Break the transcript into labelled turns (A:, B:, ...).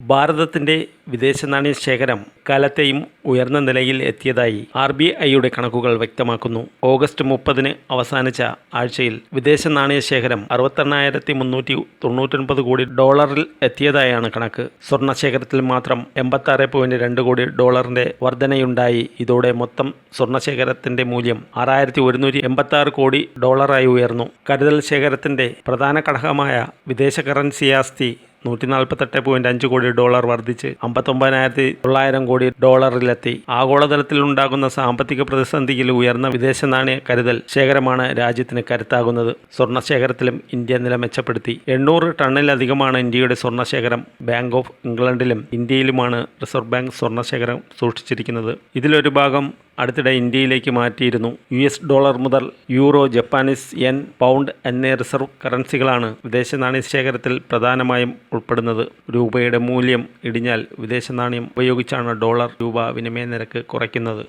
A: ഭാരതത്തിന്റെ വിദേശ നാണയ ശേഖരം കാലത്തെയും ഉയർന്ന നിലയിൽ എത്തിയതായി ആർ ബി ഐയുടെ കണക്കുകൾ വ്യക്തമാക്കുന്നു. ഓഗസ്റ്റ് മുപ്പതിന് അവസാനിച്ച ആഴ്ചയിൽ വിദേശ നാണയ ശേഖരം അറുപത്തെണ്ണായിരത്തി മുന്നൂറ്റി തൊണ്ണൂറ്റൊൻപത് കോടി ഡോളറിൽ എത്തിയതായാണ് കണക്ക്. സ്വർണ ശേഖരത്തിൽ മാത്രം എൺപത്താറ് പോയിന്റ് രണ്ട് കോടി ഡോളറിന്റെ വർധനയുണ്ടായി. ഇതോടെ മൊത്തം സ്വർണ ശേഖരത്തിന്റെ മൂല്യം ആറായിരത്തി ഒരുന്നൂറ്റി എൺപത്തി കോടി ഡോളറായി ഉയർന്നു. കരുതൽ ശേഖരത്തിന്റെ പ്രധാന ഘടകമായ വിദേശ കറൻസി ആസ്തി നൂറ്റി നാൽപ്പത്തെട്ട് പോയിന്റ് അഞ്ച് കോടി ഡോളർ വർദ്ധിച്ച് അമ്പത്തൊമ്പതിനായിരത്തി തൊള്ളായിരം കോടി ഡോളറിലെത്തി. ആഗോളതലത്തിൽ ഉണ്ടാകുന്ന സാമ്പത്തിക പ്രതിസന്ധിയിൽ ഉയർന്ന വിദേശ നാണയ കരുതൽ ശേഖരമാണ് രാജ്യത്തിന് കരുത്താകുന്നത്. സ്വർണ ശേഖരത്തിലും ഇന്ത്യ നില മെച്ചപ്പെടുത്തി. എണ്ണൂറ് ടണ്ണിലധികമാണ് ഇന്ത്യയുടെ സ്വർണ ശേഖരം ബാങ്ക് ഓഫ് ഇംഗ്ലണ്ടിലും ഇന്ത്യയിലുമാണ് റിസർവ് ബാങ്ക് സ്വർണ ശേഖരം സൂക്ഷിച്ചിരിക്കുന്നത്. ഇതിലൊരു ഭാഗം അടുത്തിടെ ഇന്ത്യയിലേക്ക് മാറ്റിയിരുന്നു. യു എസ് ഡോളർ മുതൽ യൂറോ ജപ്പാനീസ് എൻ പൗണ്ട് എന്നീ റിസർവ് കറൻസികളാണ് വിദേശ നാണയ ശേഖരത്തിൽ പ്രധാനമായും ഉൾപ്പെടുന്നത്. രൂപയുടെ മൂല്യം ഇടിഞ്ഞാൽ വിദേശ നാണയം ഉപയോഗിച്ചാണ് ഡോളർ രൂപ വിനിമയ നിരക്ക് കുറയ്ക്കുന്നത്.